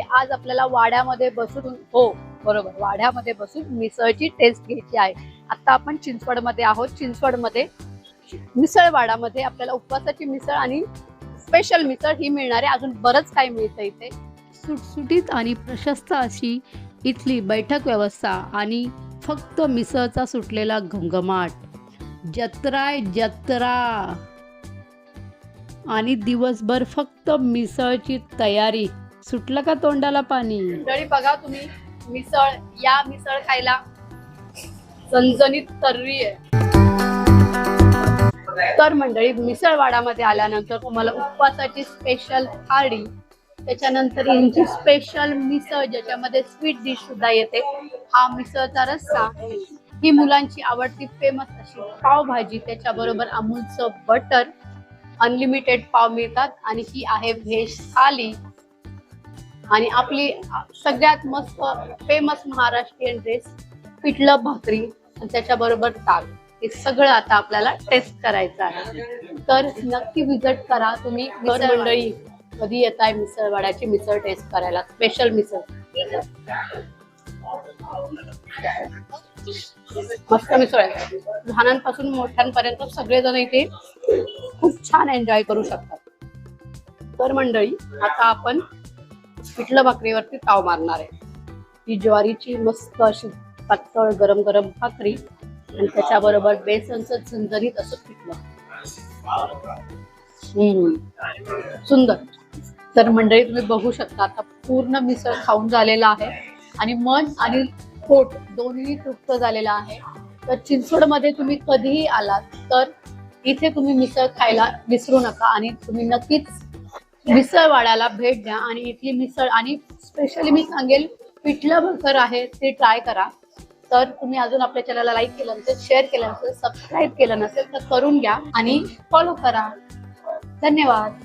आज आपल्याला वाड्यामध्ये बसून हो बरोबर. वाड्यामध्ये बसून मिसळची टेस्ट घ्यायची आहे. आता आपण चिंचवडमध्ये आहोत. चिंचवडमध्ये मिसळवाडामध्ये आपल्याला उपवासाची मिसळ आणि स्पेशल मिसळ ही मिळणार. आहे अजून बरंच काही मिळतं इथे. सुटसुटीत आणि प्रशस्त अशी इथली बैठक व्यवस्था आणि फक्त मिसळचा सुटलेला घमघमाट. जत्राय जत्रा. आणि दिवसभर फक्त मिसळची तयारी. सुटलं का तोंडाला पाणी? मंडळी बघा तुम्ही मिसळ या मिसळ खायला झणझणीत तर्री आहे. तर मंडळी मिसळवाडामध्ये आल्यानंतर तुम्हाला उपवासाची स्पेशल थाळी त्याच्यानंतर यांची स्पेशल मिसळ ज्याच्यामध्ये स्वीट डिश सुद्धा येते. हा मिसळचा रस्सा ही मुलांची आवडती फेमस अशी पावभाजी त्याच्याबरोबर अमूलचं बटर अनलिमिटेड पाव मिळतात. आणि ही आहे व्हेज थाली आणि आपली सगळ्यात मस्त फेमस महाराष्ट्रीयन ड्रेस पिठलं भाकरी आणि त्याच्याबरोबर ताक. हे सगळं आता आपल्याला टेस्ट करायचं आहे. तर नक्की विजिट करा तुम्ही. मंडळी कधी येत आहे मिसळवाड्याची मिसळ टेस्ट करायला? स्पेशल मिसळ. मस्त मिसळ आहे. लहानांपासून मोठ्यांपर्यंत सगळेजण इथे खूप छान एन्जॉय करू शकतात. तर मंडळी आता आपण पिठलं भाकरीवरती ताव मारणार आहे. ही ज्वारीची मस्त अशी पातळ गरम गरम भाकरी आणि त्याच्याबरोबर बेसनचं झंझरीत असं पिठलं. सुंदर. तर मंडळी तुम्ही बघू शकता आता पूर्ण मिसळ खाऊन झालेला आहे. आणि मन आणि पोट दोन्ही तृप्त झालेला आहे. तर चिंचवडमध्ये तुम्ही कधीही आलात तर इथे तुम्ही मिसळ खायला विसरू नका आणि तुम्ही नक्कीच मिसळवाड्याला भेट द्या आणि इथली मिसळ आणि स्पेशली मी सांगेल पिठलं भाकर आहे ते ट्राय करा. तर तुम्ही अजून आपल्या चॅनलला लाईक केलं नसेल शेअर केलं नसेल सबस्क्राईब केलं नसेल तर करून घ्या आणि फॉलो करा. धन्यवाद.